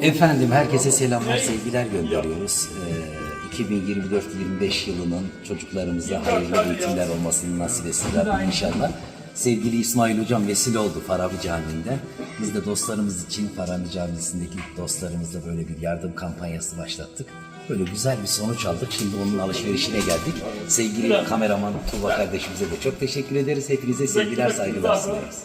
Efendim herkese selamlar, sevgiler gönderiyoruz. Ee, 2024-25 yılının çocuklarımıza hayırlı eğitimler olmasını nasip etsin Rabbim inşallah. Sevgili İsmail Hocam vesile oldu Farabi Camii'nden. Biz de dostlarımız için Farabi Camii'sindeki dostlarımızla böyle bir yardım kampanyası başlattık. Böyle güzel bir sonuç aldık. Şimdi onun alışverişine geldik. Sevgili kameraman Tuğba kardeşimize de çok teşekkür ederiz. Hepinize sevgiler, saygılar sunarız.